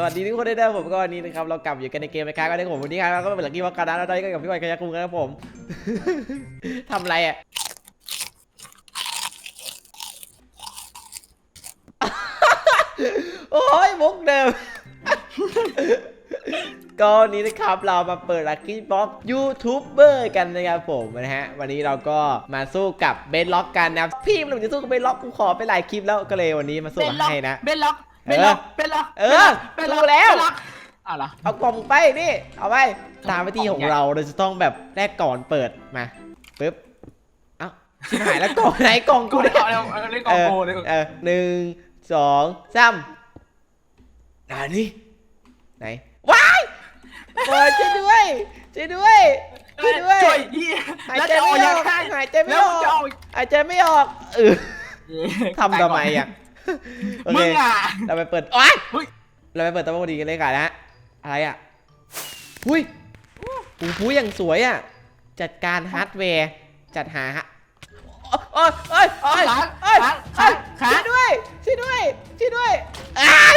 สวัสดีทุกคนด้วยนะผมก็วันนี้นะครับเรากลับอยู่กันในเกมนะครับก็ได้ผมวันนี้ครับก็เป็นหลักกี้วักการ์ดแล้วตอนนี้ก็กับพี่วายกายาคุงนะครับผมทำอะไรอะโอ้ยมุกเดิมก็วันนี้นะครับเรามาเปิดลัคกี้บ็อกยูทูบเบอร์กันนะครับผมนะฮะวันนี้เราก็มาสู้กับเบนล็อกกันนะครับพี่มันจะสู้กับเบนล็อกกูขอไปหลายคลิปแล้วก็เลยวันนี้มาสู้กับให้นะเบนล็อก เบนล็อกเบนล็อกเออเบนล็อกรู้แล้วเบนล็อกอะเหรอเอากล่องไปนี่ เอาไปตามวิธีของเราเราจะต้องแบบแรกก่อนเปิดมาปึ๊บเอ้าชิบหายแล้วกล่องไหนกล่องกูกูได้เนี่ย เอาเอาเอาเล่นกเอองอโกเลยเออหนึ่งสองสามอ่านี่ไหนว้ายโอ้ยช่วยด้วยช่วยด้วยช่วยด้วยช่วยยี่หายแล้วใจจะเอาไม่อยัองกไงหายใจไม่แล้วออกจะเอาหายใจไม่ออกเออทำทำไมอะ โอมึเคงอะ เราไปเปิดโอ๊ยเฮ้ย เราไปเปิดตัวพอดีกันเลยกันนะฮะอะไรอะหุ้ยหูหูอย่างสวยอะ จัดการฮาร์ดแวร์ จัดหาฮะโอ้ยโอ้ยโอ้ยขาโอ้ยขาโอ้ยขาช่วยด้วย ช่วยด้วย ช่วยด้วยอ้าย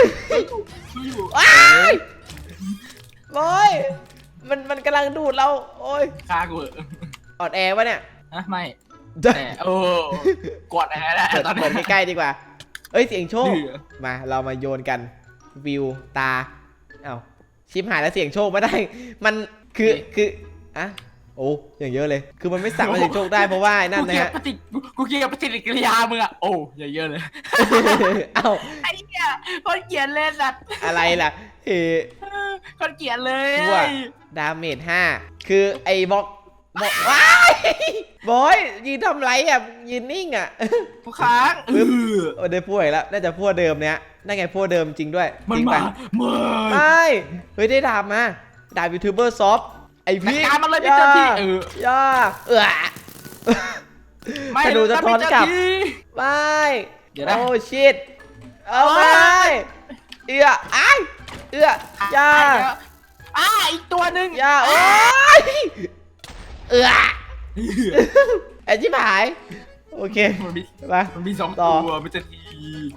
อยู่อ้ายบอยมัน มันกำลังดูดเรา โอ้ยฆ่ากูเหอะอ่อนแอวะเนี่ยนะไม่แต่โอ้กดอะไรได้เปิดตอนนี้เปิดใกล้ๆดีกว่า เอ้ยเสียงโชคดื้อมาเรามาโยนกันวิวตาเอ้าชิปหายแล้วเสียงโชคไม่ได้ มันคือคืออะโอ้อย่างเยอะเลย คือมันไม่สามารถเสียงโชคได้เพราะว่าไอ้นั่นกูนะเกลียดฮะปฏิกูกูเกลียดปฏิกิริยามึงอะโอ้อย่าเยอะเลยเอ้าไอ้เนี่ยคนเกลียดเล่นสัตว์อะไรล่ะเฮ้ คนเกลียดเลย ชั่ว ดาเมจห้าคือไอ้บล็อก บอกว้ายบอยยืนทำไรอะยืนนิ่งอะกูค้างปึ๊บเออโอ้ได้พวกอีกแล้วน่าจะพวกเดิมเนี้ยนั่นไงพวกเดิมจริงด้วยมันจริงมาปะเมื่อไม่เฮ้ยได้ดาบมาดาบยูทูบเบอร์ซอฟไอจัดพี่การมันเลยพี่เจ้าที่เออย่าเออไม่ธนูจะทอนกลับไม่ไม่เดี๋ยวนะโอ้ชิตเอาไม่เอื้อไอายเอื้อเจ้าย่าที่อ่าอีกตัวหนึ่งย่าโอ้ย เอื้อไอ้ชิบหาย โอเคมันมีมามันมีสองต่อ ตัวมันจะที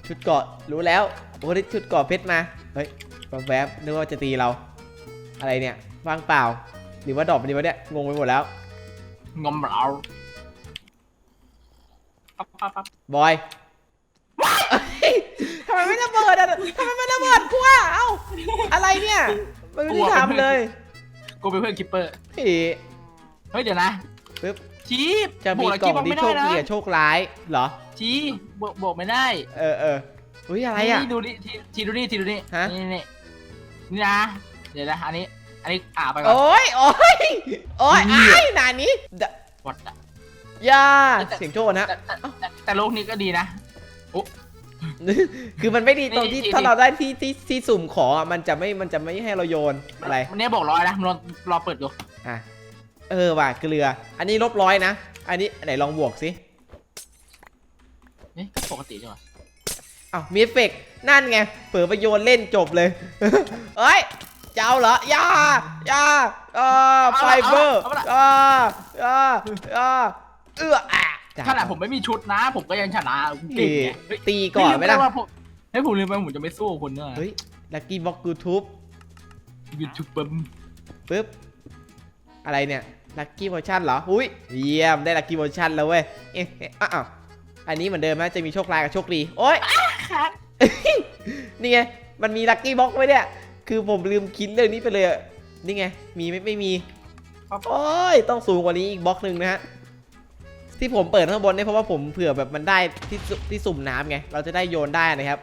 ชุดเกราะรู้แล้วโอ้ได้ชุดเกราะเพชรมา เฮ้ยแวบๆนึกว่าจะตีเรา อะไรเนี่ยว่างเปล่า หรือว่าดอกมันดีวะเนี่ยงงไปหมดแล้ว งอมเราปั๊บปั๊บปั๊บบอยเฮ้ยทำไมไม่ระเบิดอะทำไมไม่ระเบิดกูอะเอ้าอะไรเนี่ยไม่ได้ทำเลย กูเป็นเพื่อนคิปเปอร์เฮ้ย เฮ้ยเดี๋ยวนะปึ๊บ ชีพจะมีบวกล่องบที่ไม่โชได้คดีนะกับโชคร้ายเหรอ ชีบวกบวกไม่ได้ เออเอออุ้ยอะไรอะนี่ดูนี่ทีทีดูนี่ทีดูนี่ฮะนี่นี่นี่นะ เดี๋ยวนะอันนี้ อันนี้อ่าไปก่อน โอ้ยโอ้ยโอ้ยเหี้ไอ้ยหนานี้ดะวัดอะย่าแต่เสียงโชคนะแต่แต่แต่แต่โลกนี้ก็ดีนะคือมันไม่ดีตรงที่นี่ถ้านี่เราได้ที่ที่ที่สุ่มขออะมันจะไม่มันจะไม่ให้เราโยนอะไร มันเนี่ยบอกร้อยนะมันรอรอเปิดดูอะ เออว่ะเกลือ อันนี้ลบร้อยนะ อันนี้ไหนลองบวกสิเอ๊ะก็ปกติจังวะอ้าวมีเอฟเฟกต์นั่นไง เปิดไปโยนเล่นจบเลย เอ้ยจะเอาเหรออย่าอย่าอ่าไฟเบอร์อ่าอ่าอ่าเอื้ออะขนาดผมไม่มีชุดนะ ผมก็ยังชนะผมเก่งไงเฮ้ยตีก่อนไหมล่ะลืปว่าผมเฮ้ยผมลืมไปผมจะไม่สู้กับคนเนี่ยเฮ้ยลักกี้บ็อกยูทูบยูทูบเบอร์ปึ๊บ อะไรเนี่ยลักกี้ o อชั่นเหรออุ้ยเยี่ยมได้ลักกี้ o อชั่นแล้วเว้ยเอ๊ะเอ๊ะอ้าวอันนี้เหมือนเดิมนะจะมีโชคร้ายกับโชคดีโอ๊ยครับนี่ไงมันมีลักกี้บ็อกไว้เนี่ย คือผมลืมคิดเรื่องนี้ไปเลยอะนี่ไงมีไม่ไม่มีโอ้ยต้องสูงกว่านี้อีกบล็อกหนึ่งนะฮะที่ผมเปิดข้างบนเนี่ยเพราะว่าผมเผื่อแบบมันได้ที่สุที่สุ่มน้ำไงเราจะได้โยนได้นะครับ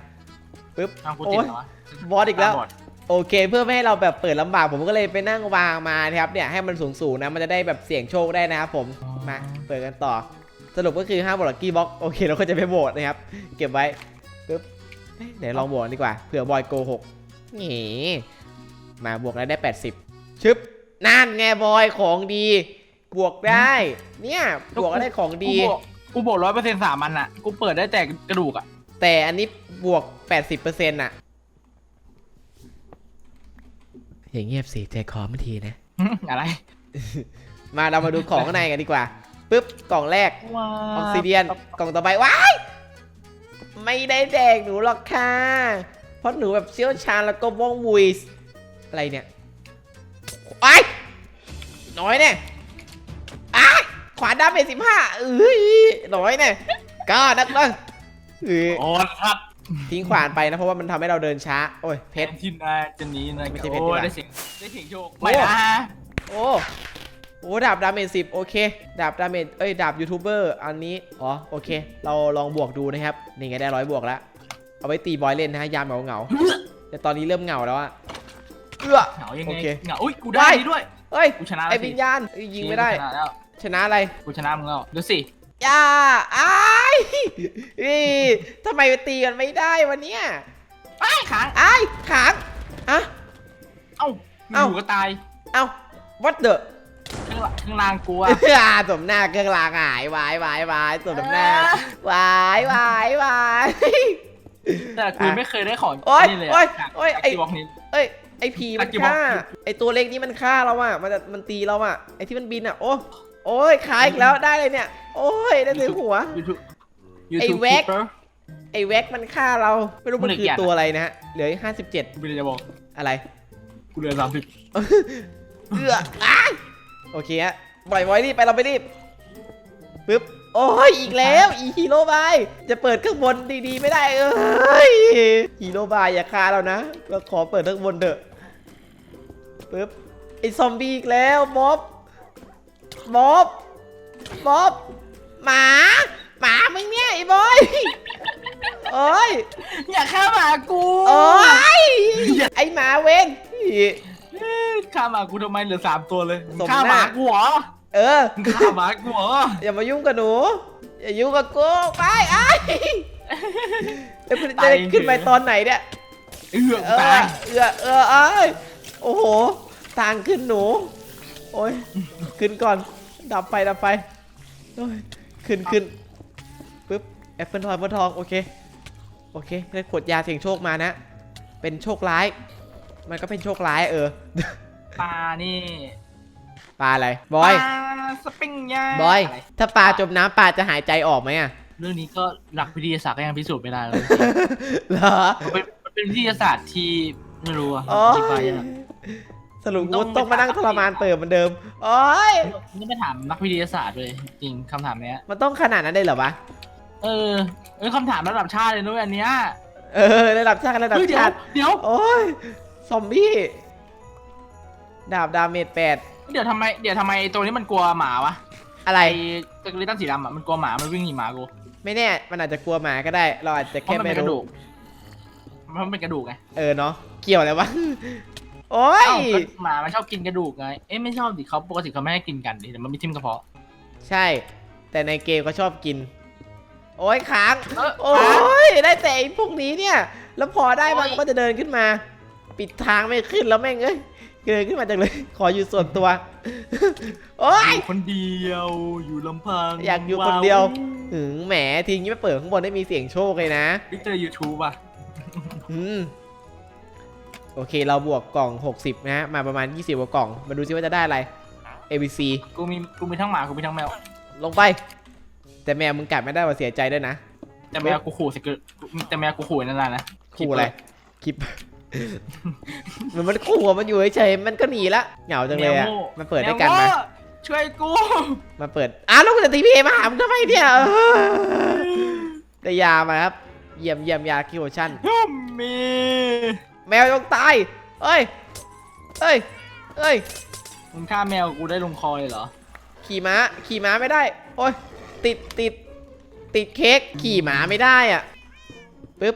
ปึ๊บอ้าวกูติดเหรอวะบอสอีกแล้วตาบด โอเค เพื่อไม่ให้เราแบบเปิดลำบากผมก็เลยไปนั่งวางมานะครับเนี่ยให้มันสูงๆนะมันจะได้แบบเสี่ยงโชคได้นะครับผมมาเปิดกันต่อ สรุปก็คือห้ามบวกลักกี้บ็อกโอเคเราก็จะไปโหวตนะครับ เก็บไว้ปึ๊บเอ๊ะเดี๋ยวลองบวกดีกว่าเผื่อบอยโกหกนี่มาบวกแล้วได้ 80 ชึบนั่นไงบอยของดี บวกได้ เนี่ยบวกแล้วได้ของดี กูบอกกูบอกร้อยเปอร์เซ็นต์สามอันอะ กูเปิดได้แต่กระดูกอะ แต่อันนี้บวก 80%น่ะ อย่างเงียบสิใจคอไม่ทีนะ อะไร มาเรามาดูของข้างในกันดีกว่าปึ๊บกล่องแรกออกซิเดียนกล่องต่อไปว้ายไม่ได้แดกหนูหรอกค่ะ เพราะหนูแบบเชี่ยวชาญแล้วก็ว่องวุยอะไรเนี่ยไอ้ยน้อยเนี่ยอ้ายขวาดาเมจสิบห้าเอ้ยน้อยเนี่ยก็นักเลยเออโอ้ครับ ทิ้งขวานไปนะเพราะว่ามันทำให้เราเดินช้า โอ้ยเพชร ที่นายจะหนีนายไม่ใช่เพชรโอ้ดีกว่า ได้เสียงได้เสียงโชคโอ้ไม่นะโอ้โอ้ดาบดาเมจสิบโอเค ดาบดาเมจเอ้ยดาบยูทูบเบอร์อันนี้ อ๋อ โอเค เราลองบวกดูนะครับ นี่ไงได้ร้อยบวกแล้ว เอาไว้ตีบอยเล่นนะฮะ ยามเหงาเหงาๆแต่ตอนนี้เริ่มเหงาแล้วอะเอื้อ เหงายังไงโอเคเหงาอุ้ยกูได้ได้ดีด้วย เอ้ย กูชนะไอ้แล้วสิวิญญาณเอ้ยยิงไม่ได้ กูชนะแล้วชนะอะไร กูชนะมึงแล้วดูสิ ย่าอ้ายนี่ทำไมไปตีกันไม่ได้วันเนี้ยไอ้ขังอ้ายขางอะ เอ้าเอ้า อยู่ก็ตายเอ้า what the ข้างหลังข้างล่างกูอะอ่าสมหน้าเครื่องรางหายวายวายวายสมหน้าวายวายวาย แต่กูไม่เคยได้ของโอ๊ยนี่เลยโอ๊ยจากโอ๊ยจากไอ้ ที่บอกนี้ เอ้ยไอผีมันตะกี้บอกฆ่าไอตัวเล็กนี้มันฆ่าเราอะมันจะมันตีเราอะไอที่มันบินอะโอ้ โอ้ยขายอีกแล้วได้เลยเนี่ย โอ้ยได้ถึงหัวยูทูบไอ้แว็กไอแว็กมันฆ่าเราไม่รู้มันมันเหลือคือกี่อันตัวอะไรนะฮะเหลือห้าสิบเจ็ดกูเลยจะบอกอะไรกูเหลือสามสิบเอื้ออ้ายโอเคฮะปล่อยไว้รีบไปเราไปรีบปึ๊บโอ้ยอีกแล้วอีฮีโร่บายจะเปิดข้างบนดีๆ ไม่ได้เอ้ยฮีโร่บายอย่าฆ่าเรานะเราขอเปิดข้างบนเถอะปึ๊บไอซอมบี้อีกแล้วม็อบ ม็อบม็อบหมา หมามึงเนี่ยไอ้บอยโอ้ยอย่าฆ่าหมากูโอ้ยไอหมาเวนฆ่าหมากูทำไมเหลือสามตัวเลยสมฆ่าหหน้ามากูเหรอเออมึงฆ่าหมากูเหรออย่ามายุ่งกับหนู อย่ายุ่งกับกูไปไอ้แล้วคุณจะได้ขึ้นไปตอนไหนเนี่ยเอื้อเอกูอตายเออเออไอ้ยโอ้โหทางขึ้นหนู โอ้ยขึ้นก่อน ดับไฟดับไฟโอ้ยขึ้นขึ้นปึ๊บแอปเปิลทองแอปเปิลทองโอเคโอเคได้ขวดยาเสียงโชคมานะ เป็นโชคร้าย มันก็เป็นโชคร้ายเออปลานี่ปลาอะไรบอย ปลาสปริงย่างบอยะไรถ้าปลาจมน้ำปลาจะหายใจออกไหมอะเรื่องนี้ก็หลักวิทยาศาสตร์ก็ยังพิสูจน์ไม่ได้เลย เหรอมันเป็นมันเป็นวิทยาศาสตร์ที่ไม่รู้อะโอ้อธิบายยยาก สรุปต้กูองต้องมานั่งไปทถามรมานเปิดเหมือนเดิมโอ้ยนี่ไปถามนักวิทยาศาสตร์เลยจริงคำถามเนี้ย มันต้องขนาดนั้นได้เหรอวะ เออเออคำถามระดับชาติเลยนุ้ยอันเนี้ย เออระดับชาติระดับเฮ้ยเดี๋ยวชาติ เดี๋ยวโอ้ยซอมบี้ ดาบดาเมจแปดเดี๋ยวทำไมเดี๋ยวทำไมไอ้ตัวนี้มันกลัวหมาวะ อะไรไอ้ตะกริตันสีดำอะมันกลัวหมา มันวิ่งหนีหมากู ไม่แน่ มันอาจจะกลัวหมาก็ได้ เราอาจจะเพแค่ราะมันไม่เป็นกระดูรู้กเพราะมันเป็นกระดูกไง เออเนาะ เกี่ยวอะไรวะ โอ้ย เอ้าก็หมามันชอบกินกระดูกไง เอ๊ะไม่ชอบดิเขาปกติเขาไม่ให้กินกันดิแต่มันมีทิ่มกระเพาะ ใช่ แต่ในเกมก็ชอบกิน โอ้ยค้างเออโอ้ยได้แต่ไอ้พวกนี้เนี่ย แล้วพอได้มันโอ้ย ก็จะเดินขึ้นมา ปิดทางไม่ขึ้นแล้วแม่งเอ้ยเดินขึ้นมาจังเลย ขออยู่ส่วนตัว โอ้ย อยู่คนเดียวอยู่ลำพังอยากอยู่คนเดียว ถึงแหมทีนี้ไม่เปิดข้างบนได้มีเสียงโชคเลยนะวิกเตอร์ยูทูบอะ อืม โอเค เราบวกกล่อง 60 นะฮะ มาประมาณ 20กว่ากล่อง มาดูซิว่าจะได้อะไร ABC กูมีกูมีทั้งหมากูมีทั้งแมว ลงไป แต่แมวมึงกัดไม่ได้ว่าเสียใจด้วยนะ แต่แมวกูขู่สิเกิดแต่แมวกูขู่นั่นแหละนะขู่อะไรคลิปมันมันขู่อะมันอยู่เฉยๆมันก็หนีละเหงาจังเลยอะแมวโง่มาเปิดด้วยกันแมมาวโง่ช่วยกูมาเปิดอ้าวแล้วคุณจะตีพีมาหามึงทำไมเนี่ยเออได้ยามาครับ เยี่ยมเยี่ยมยาคิวชั่นยัมมี แมวต้องตายเอ้ยเอ้ยเอ้ย มึงฆ่าแมวกูได้ลงคอเลยเหรอ ขี่ม้า ขี่ม้าไม่ได้ โอ้ย ติดติด ติดเค้ก ขี่ม้าไม่ได้อะ ปึ๊บ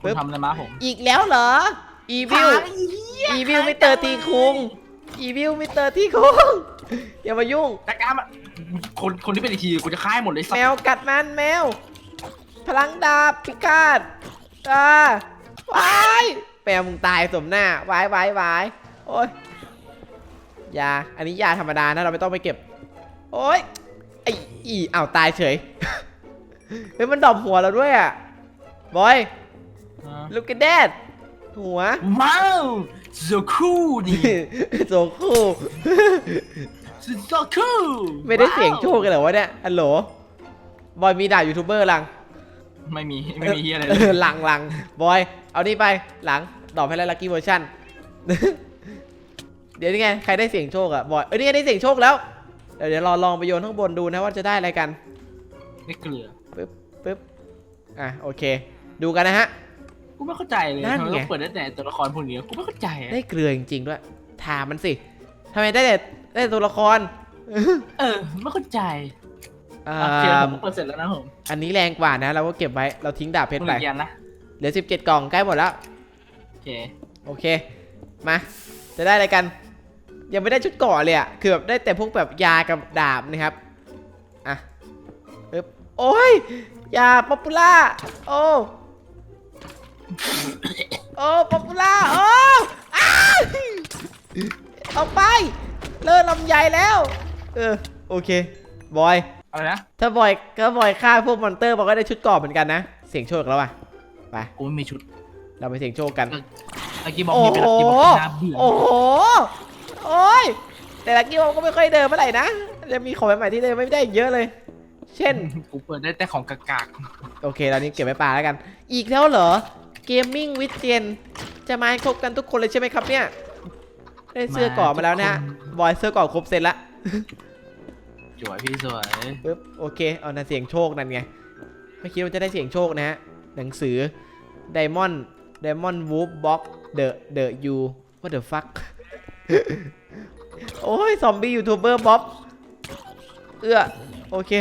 คุปึ๊ณบ ทำอะไรมาผม อีกแล้วเหรอ อีวิวค้างไอ้เหี้ยอีวิวมิสเตอร์ทีคุง อีวิวมิสเตอร์ทีคุง อย่ามายุ่งจัดการมันคนคนที่เป็นอีกทีกูจะฆ่าให้หมดเลยสัแมวกัดมันแมว พลังดาบพิฆาตอ่า วายแมวมึงตายสมหน้าวายวายวายโอ้ยยา อันนี้ยาธรรมดานะเราไม่ต้องไปเก็บ โอ้ยไอ้อีอ้าวตายเฉย เฮ้ยมันดอบหัวเราด้วยอะ บอยอ่าลูกก t แดดหัว ว้าวโซคูนี่โซคู่โซคูไม่ได้เสียงโชคกันเหรอวะเนี่ยฮัลโหล บอยมีด่ายูทูบเบอร์ลัง ไม่มีไม่มีเฮียอะไรเลเอยอหลังหลังบอย เอานี่ไปหลังดอกให้แล้วลัคกี้เวอร์ชัน เดี๋ยวนี่ไงใครได้เสียงโชคอะบอยเอ้ยนี่ไงได้เสียงโชคแล้วเดี๋ยวเดี๋ยวรอลองไปโยนข้างบนดูนะว่าจะได้อะไรกันไม่เกลือปึ๊บปึ๊บอะโอเค ดูกันนะฮะ กูไม่เข้าใจเลยนั่นทำไมไง ต้องเปิดได้แต่ตัวละครพวกนี้กูไม่เข้าใจอะได้เกลือจริงๆด้วยถามมันสิทำไมได้แต่ได้แต่ตัวละคร เออไม่เข้าใจ อ่า โอเคผมเปิดเสร็จแล้วนะผมอันนี้แรงกว่านะ เราก็เก็บไว้ เราทิ้งดาบเพชรมึงไปอีกยันนะเหลือ 17 กล่องใกล้หมดแล้ว โอเคโอเค มา จะได้อะไรกัน ยังไม่ได้ชุดเก่อเลยอะคือแบบได้แต่พวกแบบยากับดาบนะครับ อะปึ๊บโอ้ย ยาป๊อปปูล่า โอ้ โอ้ป๊อปปูล่า โอ้อ้าวเอาไป เลิกลำใหญ่แล้ว เออ โอเค บอย อะไรนะถ้าบอยก็บอยฆ่าพวกมอนเตอร์บอกก็ได้ชุดเกรอบเหมือนกันนะ เสียงโชคแล้วอะไป กูไม่มีชุดเราไปเสียงโชคกัน ตะกี้บอกโอ้นี่เป็นโหตะกี้บอกน่าเบื่อโอ้โห โอ้ย แต่ละกิวก็ไม่ค่อยเดินเมื่อไหร่นะ จะมีของใหม่ๆที่เดินไม่ได้เยอะเลย เช่น กูเปิดได้แต่ของกากโอเคตอนนี้เก็บไว้ปลาแล้วกัน อีกแล้วเหรอ เกมมิ่งวิดเจน จะมาให้ครบกันทุกคนเลยใช่ไหมครับเนี่ย ได้เสื้อเกราะมาแล้วนะฮะบอยเสื้อเกราะครบเสร็จละๆ สวยพี่สวยปึ๊บโอเคเอานะเสียงโชคนั่นไงไม่คิดว่าจะได้เสียงโชคนะฮะหนังสือ Diamond Diamond Wolf Box The The You What the fuck โอ้ยซอมบี้ยูทูบเบอร์บ๊อบเอื้อโอเค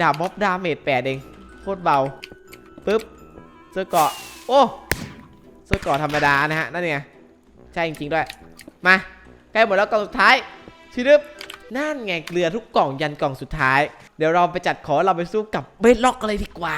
ดาบบ๊อบดาเมจแปดเองโคตรเบาปึ๊บเสื้อเกาะโอ้เสื้อเกาะธรรมดานะฮะนั่นไงใช่จริงๆด้วยมาใกล้หมดแล้วกล่องสุดท้ายชิดึบ นั่นไงเกลือทุกกล่องยันกล่องสุดท้าย เดี๋ยวเราไปจัดของเราไปสู้กับเบดล็อกกันเลยดีกว่า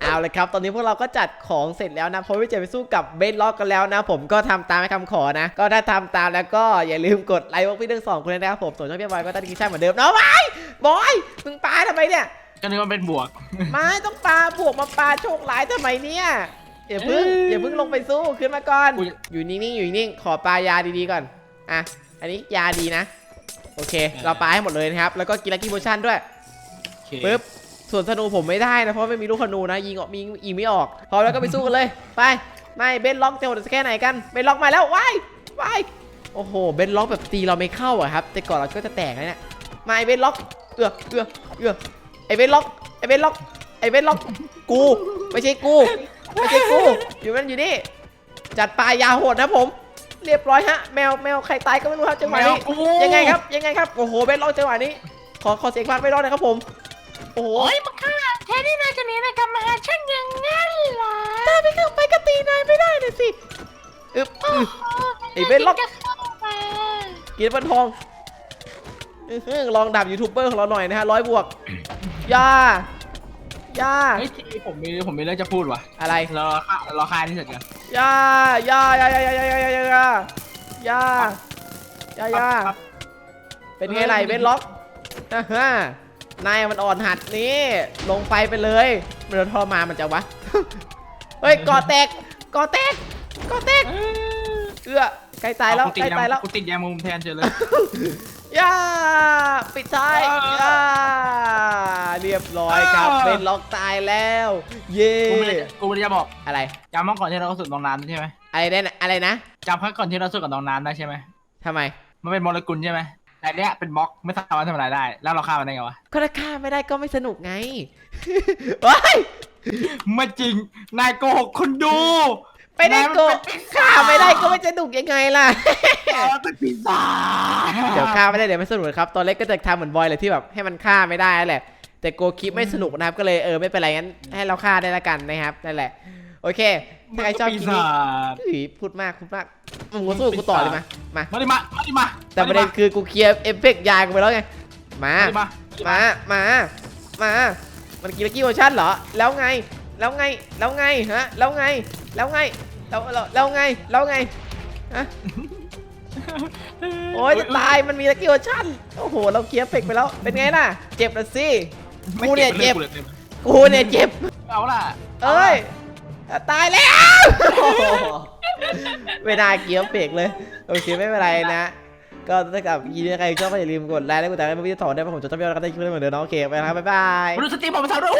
เอาเลยครับ ตอนนี้พวกเราก็จัดของเสร็จแล้วนะเพราะว่าจะไปสู้กับเบดล็อกกันแล้วนะ ผมก็ทำตามคำขอนะ ก็ถ้าทำตามแล้วก็อย่าลืมกดไลค์พวกพี่ทั้งสองคนเลยนะครับผมส่วนช่องพี่บอยก็ตั้งดีชั่นเหมือนเดิมเนาะบอยบอยมึงปาทำไมเนี่ยก็นึกว่าเป็นบวกไม่ต้องปาบวกมาปาโชคร้ายทำไมเนี่ยอย่าเพิ่งเอ้ยอย่าเพิ่งลงไปสู้ขึ้นมาก่อนกูอยู่นิ่งๆอยู่นิ่งๆขอปลายาดีๆก่อนอะอันนี้ยาดีนะ โอเค เราปาให้หมดเลยนะครับ แล้วก็กินลักกี้โพชั่นด้วยโอเคปึ๊บส่วนธนูผมไม่ได้นะ เพราะไม่มีลูกธนูนะ ยิงออกมียิงไม่ออกพร้อมแล้วก็ไปสู้กันเลย ไป ไม่เบนล็อกจะหมดแค่ไหนกัน เบนล็อกมาแล้วว้ายว้ายโอ้โห เบนล็อกแบบตีเราไม่เข้าอะครับ แต่ก่อนเราก็จะแตกนะเนี่ยมาไอเบนล็อก เอือเอือเอือไอเบนล็อก ไอเบนล็อก ไอเบนล็อก กู ไม่ใช่กู ไม่ใช่กู อยู่นั่นอยู่นี่ จัดปลายาโหดนะผม เรียบร้อยฮะ แมวแมวใครตายก็ไม่รู้ครับจังหวะนี้แมวกู ยังไงครับยังไงครับโอ้โหเบนล็อกจังหวะนี้ ขอขอเสียงพากไม่รอดนะครับผม โอ้โหโอ้ยมาฆ่าแทนที่นายจะหนีนายกลับมาหาฉันอย่างงั้นเหรอตาไปเข้าไปกตีนายไม่ได้เลยสิอึบอึบไอ้เว้นล็อก จะเข้ามากินบันทองอื้อหือลองดับยูทูบเบอร์ของเราหน่อยนะฮะร้อยบวกอยาอยาเฮ้ยทีผมมีผมมีเรื่องจะพูดว่ะอะไร รอฆ่ารอฆ่านี่เสร็จกันอ ยาอยาอยาอยาอยาอยาอยาอยาอยาอยาอยาอยาปั๊บเป็นไงไรเบนล็อกอ่าฮะนายมันอ่อนหัดนี่ ลงไฟไปเลยมันโดนทรมานมันจะวะ เฮ้ยกอแตกกอแตกกอแตก เอ้ยเอื้อ ใกล้ตายแล้วกูใกล้ตายแล้วกูติดยามุมแทนเฉยเลย ย่าปิดท้ายอ่าย่าเรียบร้อยครับอ่า เป็นล็อกตายแล้ว เย่กูไม่ได้กูไม่ได้จะบอกอะไรจำเมื่อก่อนที่เราสุดน้องน้ำใช่ไหมอะไรได้นะอะไรนะจำเมื่อก่อนที่เราสุดกับน้องน้ำได้ใช่ไหมทำไม มันเป็นโมเลกุลใช่ไหมแต่เนี้ยเป็นบล็อกไม่สามารถทำอะไรได้ แล้วเราฆ่ามันได้ไงวะก็ถ้าฆ่าไม่ได้ก็ไม่สนุกไง ว้ายไม่จริงนายโกหกคนดู ไปได้โกะฆ่าไม่ได้ก็ไม่สนุกยังไงล่ะ เราเป็นปีศาจเดี๋ยวฆ่าไม่ได้เดี๋ยวไม่สนุกนะครับ ตอนเล็กก็จะทำเหมือนบอยเลยที่แบบให้มันฆ่าไม่ได้นั่นแหละ แต่โกคลิปไม่สนุกนะครับ ก็เลยเออไม่เป็นไรงั้นให้เราฆ่าได้ละกันนะครับนั่นแหละ โอเค ถ้าใครชอบคลิปนี้จอุ๊ยพูดมากพูดมากมึงมาสู้กับกูต่อเลยมามา มาดิมา มาดิมาแต่ประเด็นคือกูเคลียร์เอฟเฟกต์ยากูไปแล้วไง มา มาดิมามามา มา มันกีลักกี้โอชั่นเหรอ แล้วไง แล้วไง แล้วไงฮะ แล้วไง แล้วไง แล้วแล้วแล้วไง แล้วไง ฮะ โอ้ยจะตาย มันมีลักกี้โอชั่น โอ้โห เราเคลียร์เอฟเฟกต์ไปแล้ว เป็นไงล่ะ เจ็บละสิ กูเนี่ยเจ็บ กูเนี่ยเจ็บ เอาล่ะ เอ้ย ตายแล้ว ไม่ได้เกียวเปกเลย โอเคไม่เป็นไรนะก็ถ้ากับยินดีใครชอบก็อย่าลืมกดไลค์และกดติดตามให้พี่ถอนได้เพราะผมจะต้องไปเอาแล้วก็ได้คลิปเหมือนเดิมเนาะโอเคไปนะครับบ๊ายบายมนุษย์สตรีมบอกภาษาด้วย